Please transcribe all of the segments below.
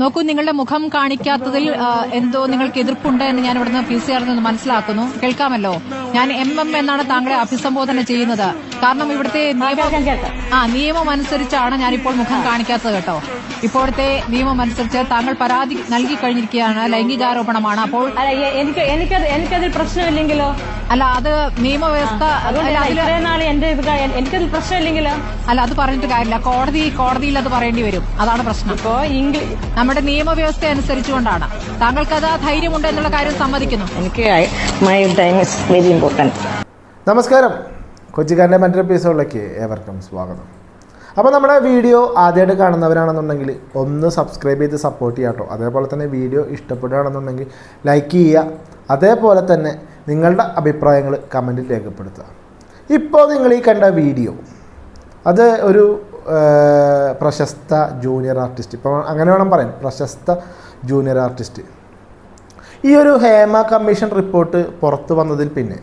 നോക്കൂ നിങ്ങളുടെ മുഖം കാണിക്കാത്തതിൽ എന്തോ നിങ്ങൾക്ക് എതിർപ്പുണ്ട് എന്ന് ഞാൻ ഇവിടുന്ന് പി സി ആറിൽ നിന്ന് മനസ്സിലാക്കുന്നു. കേൾക്കാമല്ലോ? ഞാൻ എം എം എന്നാണ് താങ്കളെ അഭിസംബോധന ചെയ്യുന്നത്. കാരണം ഇവിടുത്തെ നിയമം ആ നിയമം അനുസരിച്ചാണ് ഞാനിപ്പോൾ മുഖം കാണിക്കാത്തത് കേട്ടോ. ഇപ്പോഴത്തെ നിയമം അനുസരിച്ച് താങ്കൾ പരാതി നൽകി കഴിഞ്ഞിരിക്കുകയാണ്. ലൈംഗികാരോപണമാണ്. അപ്പോൾ എനിക്ക് എനിക്കത് എനിക്കതിൽ പ്രശ്നമില്ലെങ്കിലോ? അല്ല അത് നിയമവ്യവസ്ഥ എനിക്കതിൽ പ്രശ്നമില്ലെങ്കിലോ? അല്ല അത് പറഞ്ഞിട്ട് കാര്യമില്ല. കോടതി കോടതിയിൽ അത് പറയേണ്ടി വരും. അതാണ് പ്രശ്നം. ഇപ്പോ ഇംഗ്ലീഷ് നമ്മുടെ നിയമവ്യവസ്ഥ അനുസരിച്ചുകൊണ്ടാണ്. താങ്കൾക്ക് അത് ധൈര്യമുണ്ട് എന്നുള്ള കാര്യം സമ്മതിക്കുന്നു. എനിക്ക് മൈ ടൈം ഇസ് വെരി നമസ്കാരം. കൊച്ചിക്കാരന്റെ മറ്റൊരു എപ്പിസോഡിലേക്ക് ഏവർക്കും സ്വാഗതം. അപ്പോൾ നമ്മുടെ വീഡിയോ ആദ്യമായിട്ട് കാണുന്നവരാണെന്നുണ്ടെങ്കിൽ ഒന്ന് സബ്സ്ക്രൈബ് ചെയ്ത് സപ്പോർട്ട് ചെയ്യാം കേട്ടോ. അതേപോലെ തന്നെ വീഡിയോ ഇഷ്ടപ്പെടുകയാണെന്നുണ്ടെങ്കിൽ ലൈക്ക് ചെയ്യുക. അതേപോലെ തന്നെ നിങ്ങളുടെ അഭിപ്രായങ്ങൾ കമന്റിൽ രേഖപ്പെടുത്തുക. ഇപ്പോൾ നിങ്ങൾ ഈ കണ്ട വീഡിയോ അത് ഒരു പ്രശസ്ത ജൂനിയർ ആർട്ടിസ്റ്റ് ഇപ്പോൾ അങ്ങനെ വേണം പറയാൻ. പ്രശസ്ത ജൂനിയർ ആർട്ടിസ്റ്റ് ഈ ഒരു ഹേമ കമ്മീഷൻ റിപ്പോർട്ട് പുറത്തു വന്നതിൽ പിന്നെ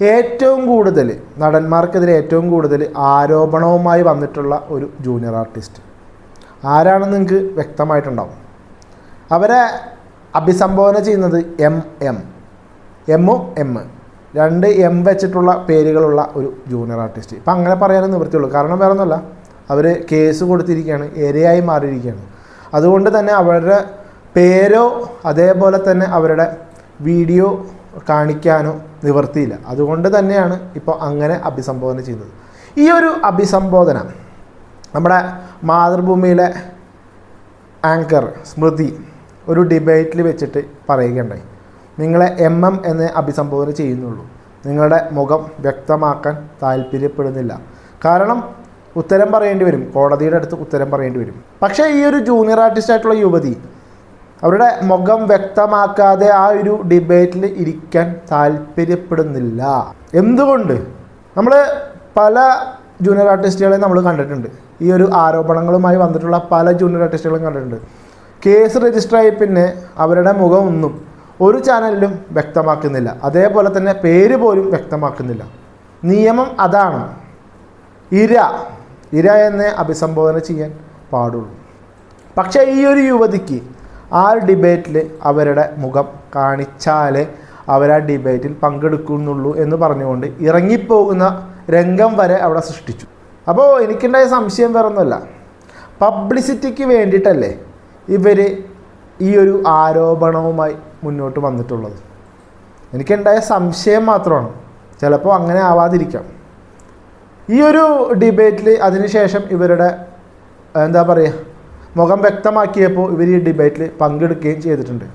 ഏറ്റവും കൂടുതൽ നടന്മാർക്കെതിരെ ഏറ്റവും കൂടുതൽ ആരോപണവുമായി വന്നിട്ടുള്ള ഒരു ജൂനിയർ ആർട്ടിസ്റ്റ് ആരാണെന്ന് നിങ്ങൾക്ക് വ്യക്തമായിട്ടുണ്ടാവും. അവരെ അഭിസംബോധന ചെയ്യുന്നത് എം എം എമ്മും എം രണ്ട് എം വെച്ചിട്ടുള്ള പേരുകളുള്ള ഒരു ജൂനിയർ ആർട്ടിസ്റ്റ് ഇപ്പം അങ്ങനെ പറയാനേ നിവൃത്തിയുള്ളൂ. കാരണം വേറെ ഒന്നുമല്ല അവർ കേസ് കൊടുത്തിരിക്കുകയാണ്. ഇരയായി മാറിയിരിക്കുകയാണ്. അതുകൊണ്ട് തന്നെ അവരുടെ പേരോ അതേപോലെ തന്നെ അവരുടെ വീഡിയോ കാണിക്കാനോ നിവർത്തിയില്ല. അതുകൊണ്ട് തന്നെയാണ് ഇപ്പോൾ അങ്ങനെ അഭിസംബോധന ചെയ്യുന്നത്. ഈ ഒരു അഭിസംബോധന നമ്മുടെ മാതൃഭൂമിയിലെ ആങ്കർ സ്മൃതി ഒരു ഡിബേറ്റിൽ വെച്ചിട്ട് പറയുകയുണ്ടായി. നിങ്ങളെ എം എം എന്ന് അഭിസംബോധന ചെയ്യുന്നുള്ളൂ. നിങ്ങളുടെ മുഖം വ്യക്തമാക്കാൻ താല്പര്യപ്പെടുന്നില്ല. കാരണം ഉത്തരം പറയേണ്ടി വരും. കോടതിയുടെ അടുത്ത് ഉത്തരം പറയേണ്ടി വരും. പക്ഷേ ഈ ഒരു ജൂനിയർ ആർട്ടിസ്റ്റ് ആയിട്ടുള്ള യുവതി അവരുടെ മുഖം വ്യക്തമാക്കാതെ ആ ഒരു ഡിബേറ്റിൽ ഇരിക്കാൻ താല്പര്യപ്പെടുന്നില്ല. എന്തുകൊണ്ട്? നമ്മൾ പല ജൂനിയർ ആർട്ടിസ്റ്റുകളെ നമ്മൾ കണ്ടിട്ടുണ്ട്. ഈ ഒരു ആരോപണങ്ങളുമായി വന്നിട്ടുള്ള പല ജൂനിയർ ആർട്ടിസ്റ്റുകളും കണ്ടിട്ടുണ്ട്. കേസ് രജിസ്റ്റർ ആയി പിന്നെ അവരുടെ മുഖം ഒന്നും ഒരു ചാനലിലും വ്യക്തമാക്കുന്നില്ല. അതേപോലെ തന്നെ പേര് പോലും വ്യക്തമാക്കുന്നില്ല. നിയമം അതാണ്. ഇര. ഇര എന്നെ അഭിസംബോധന ചെയ്യാൻ പാടുള്ളൂ. പക്ഷേ ഈ ഒരു യുവതിക്ക് ആ ഡിബേറ്റിൽ അവരുടെ മുഖം കാണിച്ചാലേ അവർ ആ ഡിബേറ്റിൽ പങ്കെടുക്കുന്നുള്ളൂ എന്ന് പറഞ്ഞുകൊണ്ട് ഇറങ്ങിപ്പോകുന്ന രംഗം വരെ അവിടെ സൃഷ്ടിച്ചു. അപ്പോൾ എനിക്കുണ്ടായ സംശയം വേറെ ഒന്നുമല്ല പബ്ലിസിറ്റിക്ക് വേണ്ടിയിട്ടല്ലേ ഇവർ ഈ ഒരു ആരോപണവുമായി മുന്നോട്ട് വന്നിട്ടുള്ളത്? എനിക്കുണ്ടായ സംശയം മാത്രമാണ്. ചിലപ്പോൾ അങ്ങനെ ആവാതിരിക്കാം. ഈ ഒരു ഡിബേറ്റിൽ അതിനുശേഷം ഇവരുടെ എന്താ പറയുക മുഖം വ്യക്തമാക്കിയപ്പോൾ ഇവർ ഈ ഡിബേറ്റിൽ പങ്കെടുക്കുകയും ചെയ്തിട്ടുണ്ട്.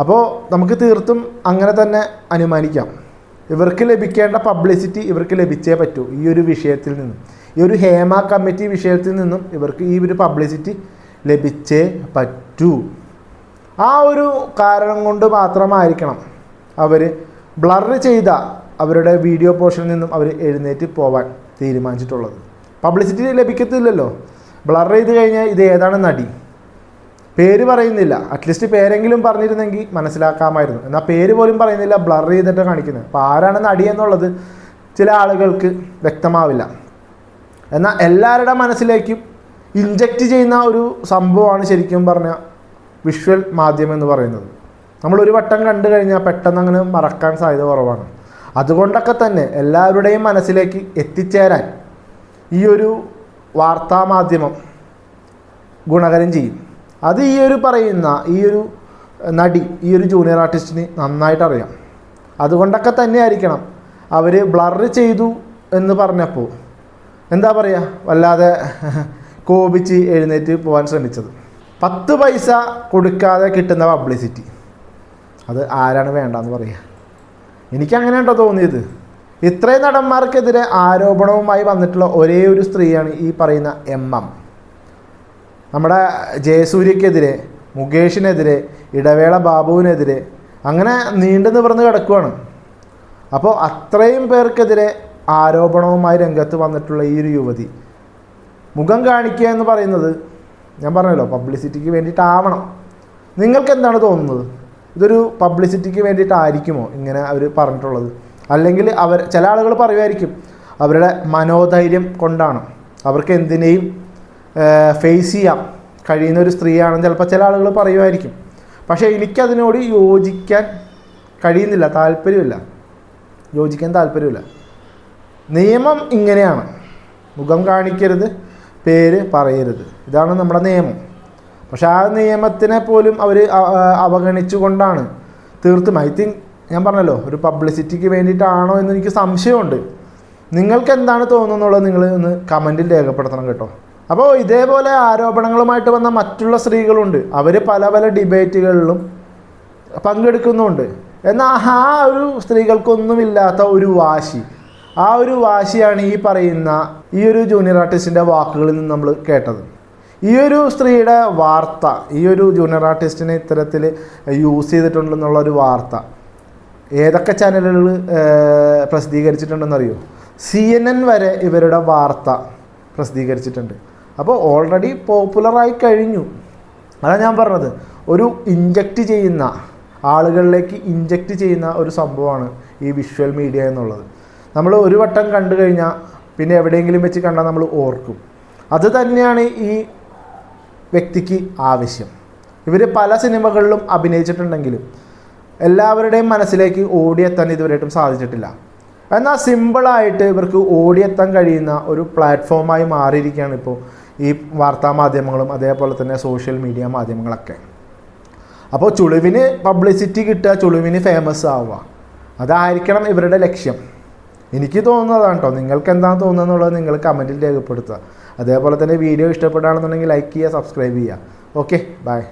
അപ്പോൾ നമുക്ക് തീർത്തും അങ്ങനെ തന്നെ അനുമാനിക്കാം. ഇവർക്ക് ലഭിക്കേണ്ട പബ്ലിസിറ്റി ഇവർക്ക് ലഭിച്ചേ പറ്റൂ ഈ ഒരു വിഷയത്തിൽ നിന്നും. ഈ ഒരു ഹേമ കമ്മിറ്റി വിഷയത്തിൽ നിന്നും ഇവർക്ക് ഈ ഒരു പബ്ലിസിറ്റി ലഭിച്ചേ പറ്റൂ. ആ ഒരു കാരണം കൊണ്ട് മാത്രമായിരിക്കണം അവർ ബ്ലർ ചെയ്ത അവരുടെ വീഡിയോ പോർഷനിൽ നിന്നും അവർ എഴുന്നേറ്റ് പോവാൻ തീരുമാനിച്ചിട്ടുള്ളത്. പബ്ലിസിറ്റി ലഭിക്കത്തില്ലല്ലോ. ബ്ലർ ചെയ്ത് കഴിഞ്ഞാൽ ഇത് ഏതാണ് നടി? പേര് പറയുന്നില്ല. അറ്റ്ലീസ്റ്റ് പേരെങ്കിലും പറഞ്ഞിരുന്നെങ്കിൽ മനസ്സിലാക്കാമായിരുന്നു. എന്നാൽ പേര് പോലും പറയുന്നില്ല ബ്ലർ ചെയ്തിട്ട് കാണിക്കുന്നത് അപ്പോൾ ആരാണ് നടി എന്നുള്ളത് ചില ആളുകൾക്ക് വ്യക്തമാവില്ല. എന്നാൽ എല്ലാവരുടെ മനസ്സിലേക്കും ഇഞ്ചക്റ്റ് ചെയ്യുന്ന ഒരു സംഭവമാണ് ശരിക്കും പറഞ്ഞാൽ വിഷ്വൽ മാധ്യമം എന്ന് പറയുന്നത്. നമ്മൾ ഒരു വട്ടം കണ്ടു കഴിഞ്ഞാൽ പെട്ടെന്ന് അങ്ങനെ മറക്കാൻ സാധ്യത കുറവാണ്. അതുകൊണ്ടൊക്കെ തന്നെ എല്ലാവരുടെയും മനസ്സിലേക്ക് എത്തിച്ചേരാൻ ഈ ഒരു വാർത്താ മാധ്യമം ഗുണകരം ചെയ്യും. അത് ഈ ഒരു പറയുന്ന ഈ ഒരു നടി ഈ ഒരു ജൂനിയർ ആർട്ടിസ്റ്റിന് നന്നായിട്ട് അറിയാം. അതുകൊണ്ടൊക്കെ തന്നെ ആയിരിക്കണം അവർ ബ്ലർ ചെയ്തു എന്ന് പറഞ്ഞപ്പോൾ എന്താ പറയുക വല്ലാതെ കോപിച്ച് എഴുന്നേറ്റ് പോകാൻ ശ്രമിച്ചത്. പത്ത് പൈസ കൊടുക്കാതെ കിട്ടുന്ന പബ്ലിസിറ്റി അത് ആരാണ് വേണ്ടെന്ന് പറയുക എനിക്കങ്ങനെയാണ്ടോ തോന്നിയത്? ഇത്രയും നടന്മാർക്കെതിരെ ആരോപണവുമായി വന്നിട്ടുള്ള ഒരേ ഒരു സ്ത്രീയാണ് ഈ പറയുന്ന എം എം. നമ്മുടെ ജയസൂര്യക്കെതിരെ മുകേഷിനെതിരെ ഇടവേള ബാബുവിനെതിരെ അങ്ങനെ നീണ്ടു നിവർന്ന് കിടക്കുവാണ്. അപ്പോൾ അത്രയും പേർക്കെതിരെ ആരോപണവുമായി രംഗത്ത് വന്നിട്ടുള്ള ഈ ഒരു യുവതി മുഖം കാണിക്കുക എന്ന് പറയുന്നത് ഞാൻ പറഞ്ഞല്ലോ പബ്ലിസിറ്റിക്ക് വേണ്ടിയിട്ടാവണം. നിങ്ങൾക്ക് എന്താണ് തോന്നുന്നത്? ഇതൊരു പബ്ലിസിറ്റിക്ക് വേണ്ടിയിട്ടായിരിക്കുമോ ഇങ്ങനെ അവർ പറഞ്ഞിട്ടുള്ളത്? അല്ലെങ്കിൽ അവർ ചില ആളുകൾ പറയുമായിരിക്കും അവരുടെ മനോധൈര്യം കൊണ്ടാണ്. അവർക്ക് എന്തിനേയും ഫേസ് ചെയ്യാം. കഴിയുന്ന ഒരു സ്ത്രീയാണെന്ന് ചിലപ്പോൾ ചില ആളുകൾ പറയുമായിരിക്കും. പക്ഷേ എനിക്കതിനോട് യോജിക്കാൻ കഴിയുന്നില്ല താല്പര്യമില്ല. യോജിക്കാൻ താല്പര്യമില്ല. നിയമം ഇങ്ങനെയാണ്. മുഖം കാണിക്കരുത് പേര് പറയരുത്. ഇതാണ് നമ്മുടെ നിയമം. പക്ഷെ ആ നിയമത്തിനെ പോലും അവർ അവഗണിച്ചുകൊണ്ടാണ് തീർത്തും ഐ തിങ്ക് ഞാൻ പറഞ്ഞല്ലോ ഒരു പബ്ലിസിറ്റിക്ക് വേണ്ടിയിട്ടാണോ എന്ന് എനിക്ക് സംശയമുണ്ട്. നിങ്ങൾക്ക് എന്താണ് തോന്നുന്നുള്ളത് നിങ്ങൾ ഒന്ന് കമന്റിൽ രേഖപ്പെടുത്തണം കേട്ടോ. അപ്പോൾ ഇതേപോലെ ആരോപണങ്ങളുമായിട്ട് വന്ന മറ്റുള്ള സ്ത്രീകളുണ്ട്. അവർ പല പല ഡിബേറ്റുകളിലും പങ്കെടുക്കുന്നുണ്ട്. എന്നാൽ ആ ഒരു സ്ത്രീകൾക്കൊന്നുമില്ലാത്ത ഒരു വാശി. ആ ഒരു വാശിയാണ് ഈ പറയുന്ന ഈ ഒരു ജൂനിയർ ആർട്ടിസ്റ്റിന്റെ വാക്കുകളിൽ നിന്ന് നമ്മൾ കേട്ടത്. ഈ ഒരു സ്ത്രീയുടെ വാർത്ത ഈ ഒരു ജൂനിയർ ആർട്ടിസ്റ്റിനെ ഇത്തരത്തിൽ യൂസ് ചെയ്തിട്ടുണ്ടെന്നുള്ള ഒരു വാർത്ത. ഏതൊക്കെ ചാനലുകൾ പ്രസിദ്ധീകരിച്ചിട്ടുണ്ടെന്ന് അറിയോ സി എൻ എൻ വരെ ഇവരുടെ വാർത്ത പ്രസിദ്ധീകരിച്ചിട്ടുണ്ട്. അപ്പോൾ ഓൾറെഡി പോപ്പുലറായി കഴിഞ്ഞു. അതാണ് ഞാൻ പറഞ്ഞത്. ഒരു ഇഞ്ചക്റ്റ് ചെയ്യുന്ന ആളുകളിലേക്ക് ഇഞ്ചക്റ്റ് ചെയ്യുന്ന ഒരു സംഭവമാണ് ഈ വിഷ്വൽ മീഡിയ എന്നുള്ളത്. നമ്മൾ ഒരു വട്ടം കണ്ടു കഴിഞ്ഞാൽ പിന്നെ എവിടെയെങ്കിലും വെച്ച് കണ്ടാൽ നമ്മൾ ഓർക്കും. അത് തന്നെയാണ് ഈ വ്യക്തിക്ക് ആവശ്യം. ഇവർ പല സിനിമകളിലും അഭിനയിച്ചിട്ടുണ്ടെങ്കിലും എല്ലാവരുടെയും മനസ്സിലേക്ക് ഓടിയെത്താൻ ഇതുവരെയായിട്ടും സാധിച്ചിട്ടില്ല. എന്നാൽ സിമ്പിളായിട്ട് ഇവർക്ക് ഓടിയെത്താൻ കഴിയുന്ന ഒരു പ്ലാറ്റ്ഫോമായി മാറിയിരിക്കുകയാണ് ഇപ്പോൾ ഈ വാർത്താ മാധ്യമങ്ങളും അതേപോലെ തന്നെ സോഷ്യൽ മീഡിയ മാധ്യമങ്ങളൊക്കെ. അപ്പോൾ ചുളിവിന് പബ്ലിസിറ്റി കിട്ടുക ചുളിവിന് ഫേമസ് ആവുക. അതായിരിക്കണം ഇവരുടെ ലക്ഷ്യം. എനിക്ക് തോന്നുന്നതാണ് കേട്ടോ. നിങ്ങൾക്ക് എന്താണ് തോന്നുന്നുള്ളത് നിങ്ങൾ കമന്റിൽ രേഖപ്പെടുത്തുക. അതേപോലെ തന്നെ വീഡിയോ ഇഷ്ടപ്പെടുകയാണെന്നുണ്ടെങ്കിൽ ലൈക്ക് ചെയ്യുക സബ്സ്ക്രൈബ് ചെയ്യുക. Okay bye